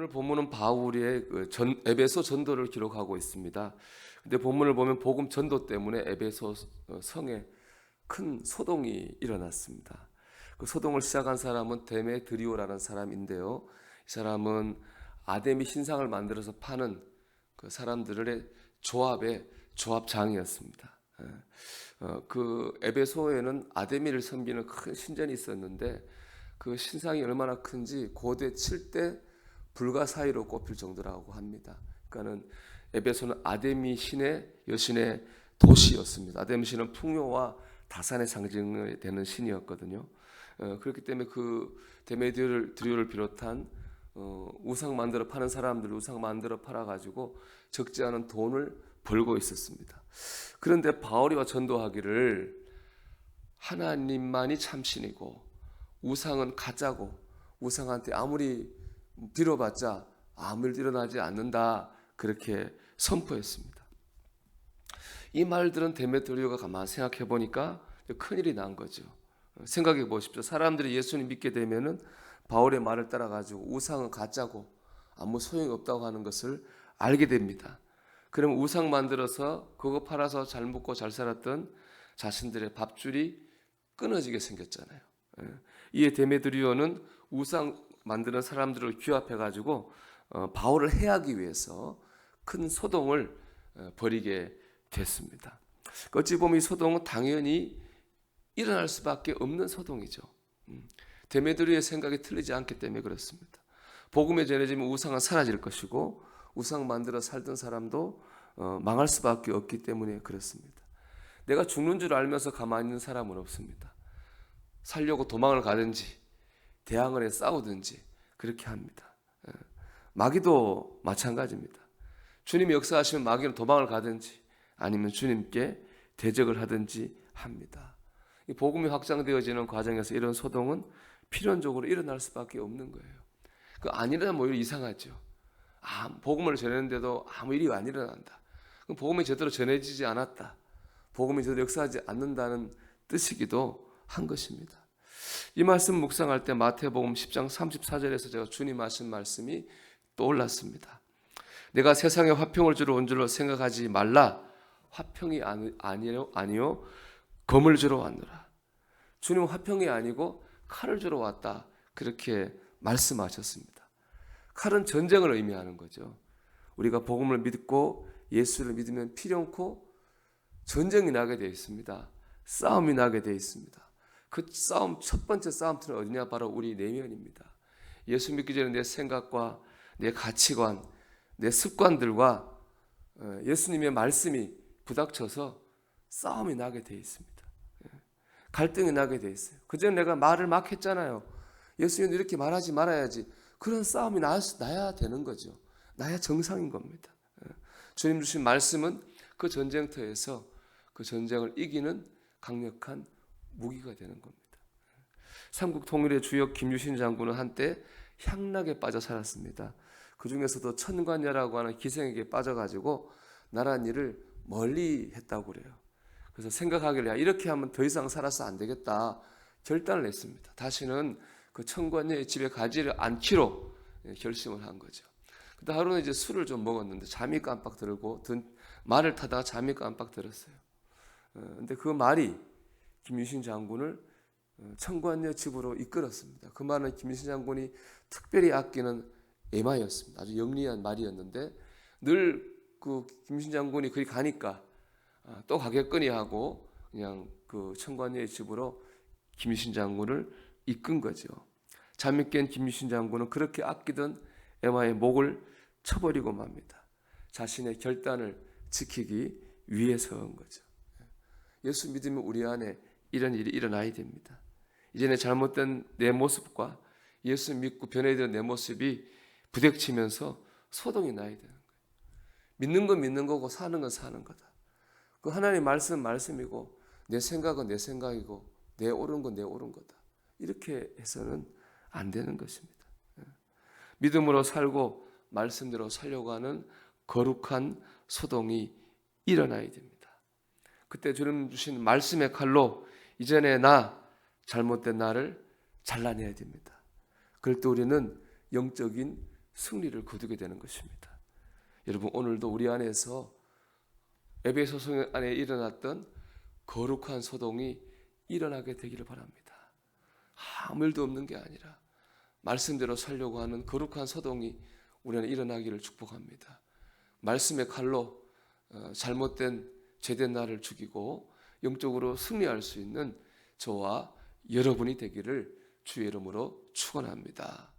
오늘 본문은 바울의 그 전, 에베소 전도를 기록하고 있습니다. 근데 본문을 보면 복음 전도 때문에 에베소 어, 성에 큰 소동이 일어났습니다. 그 소동을 시작한 사람은 데메드리오라는 사람인데요. 이 사람은 아데미 신상을 만들어서 파는 그 사람들의 조합의 조합장이었습니다. 예. 어, 그 에베소에는 아데미를 섬기는 큰 신전이 있었는데 그 신상이 얼마나 큰지 고대 7대 불가사의로 꼽힐 정도라고 합니다. 그러니까는 에베소는 아데미 신의 여신의 도시였습니다. 아데미 신은 풍요와 다산의 상징이 되는 신이었거든요. 어, 그렇기 때문에 그 데메디오를 비롯한 어, 우상 만들어 파는 사람들 우상 만들어 팔아 가지고 적지 않은 돈을 벌고 있었습니다. 그런데 바울이와 전도하기를 하나님만이 참 신이고 우상은 가짜고 우상한테 아무리 빌어봤자 아무 일 일어나지 않는다 그렇게 선포했습니다. 이 말들은 데메트리오가 가만 생각해 보니까 큰 일이 난 거죠. 생각해 보십시오. 사람들이 예수님 믿게 되면은 바울의 말을 따라 가지고 우상은 가짜고 아무 소용이 없다고 하는 것을 알게 됩니다. 그럼 우상 만들어서 그거 팔아서 잘 먹고 잘 살았던 자신들의 밥줄이 끊어지게 생겼잖아요. 예. 이에 데메드리오는 우상 만드는 사람들을 규합해 가지고 어, 바울을 해하기 위해서 큰 소동을 어, 벌이게 됐습니다. 어찌 보면 이 소동은 당연히 일어날 수밖에 없는 소동이죠. 음. 데메드리의 생각이 틀리지 않기 때문에 그렇습니다. 복음에 전해지면 우상은 사라질 것이고 우상 만들어 살던 사람도 어, 망할 수밖에 없기 때문에 그렇습니다. 내가 죽는 줄 알면서 가만히 있는 사람은 없습니다. 살려고 도망을 가든지 대항을 해 싸우든지 그렇게 합니다. 예. 마귀도 마찬가지입니다. 주님이 역사하시면 마귀는 도망을 가든지 아니면 주님께 대적을 하든지 합니다. 이 복음이 확장되어지는 과정에서 이런 소동은 필연적으로 일어날 수밖에 없는 거예요. 그 아니라면 뭐 이상하죠. 아, 복음을 전했는데도 아무 일이 안 일어난다. 그럼 복음이 제대로 전해지지 않았다. 복음이 제대로 역사하지 않는다는 뜻이기도 한 것입니다. 이 말씀 묵상할 때 마태복음 10장 34절에서 제가 주님 하신 말씀이 떠올랐습니다. 내가 세상에 화평을 주러 온 줄로 생각하지 말라. 화평이 아니요 아니요 검을 주러 왔노라. 주님 화평이 아니고 칼을 주러 왔다. 그렇게 말씀하셨습니다. 칼은 전쟁을 의미하는 거죠. 우리가 복음을 믿고 예수를 믿으면 필연코 전쟁이 나게 되어 있습니다. 싸움이 나게 되어 있습니다. 그 싸움 첫 번째 싸움터는 어디냐 바로 우리 내면입니다. 예수 믿기 전에 내 생각과 내 가치관, 내 습관들과 어, 예수님의 말씀이 부닥쳐서 싸움이 나게 돼 있습니다. 예. 갈등이 나게 돼 있어요. 그전 내가 말을 막 했잖아요. 예수님 이렇게 말하지 말아야지. 그런 싸움이 나, 나야 되는 거죠. 나야 정상인 겁니다. 예. 주님 주신 말씀은 그 전쟁터에서 그 전쟁을 이기는 강력한 무기가 되는 겁니다. 삼국 통일의 주역 김유신 장군은 한때 향락에 빠져 살았습니다. 그 중에서도 천관녀라고 하는 기생에게 빠져가지고 나란 일을 멀리 했다고 그래요. 그래서 생각하기를 이렇게 하면 더 이상 살아서 안 되겠다 결단을 했습니다. 다시는 그 천관녀의 집에 가지를 않기로 결심을 한 거죠. 근데 하루는 이제 술을 좀 먹었는데 잠이 깜빡 들고 말을 타다가 잠이 깜빡 들었어요. 어, 근데 그 말이 김유신 장군을 어, 청관녀 집으로 이끌었습니다. 그 말은 김유신 장군이 특별히 아끼는 에마였습니다. 아주 영리한 말이었는데 늘 그 김유신 장군이 그리 가니까 아, 또 가겠거니 하고 그냥 그 청관녀의 집으로 김유신 장군을 이끈 거죠. 잠이 깬 김유신 장군은 그렇게 아끼던 에마의 목을 쳐버리고 맙니다. 자신의 결단을 지키기 위해서인 거죠. 예수 믿으면 우리 안에 이런 일이 일어나야 됩니다. 이전에 잘못된 내 모습과 예수 믿고 변해야 내 모습이 부딪히면서 소동이 나야 되는 거예요. 믿는 건 믿는 거고 사는 건 사는 거다. 그 하나님 말씀 말씀이고 내 생각은 내 생각이고 내 옳은 건 내 옳은 거다. 이렇게 해서는 안 되는 것입니다. 예. 믿음으로 살고 말씀대로 살려고 하는 거룩한 소동이 일어나야 됩니다. 그때 주님 주신 말씀의 칼로 이전에 나 잘못된 나를 잘라내야 됩니다. 그럴 때 우리는 영적인 승리를 거두게 되는 것입니다. 여러분 오늘도 우리 안에서 에베소 성 안에 일어났던 거룩한 소동이 일어나게 되기를 바랍니다. 아무 일도 없는 게 아니라 말씀대로 살려고 하는 거룩한 소동이 우리 안에 일어나기를 축복합니다. 말씀의 칼로 어, 잘못된 죄된 나를 죽이고 영적으로 승리할 수 있는 저와 여러분이 되기를 주의 이름으로 축원합니다.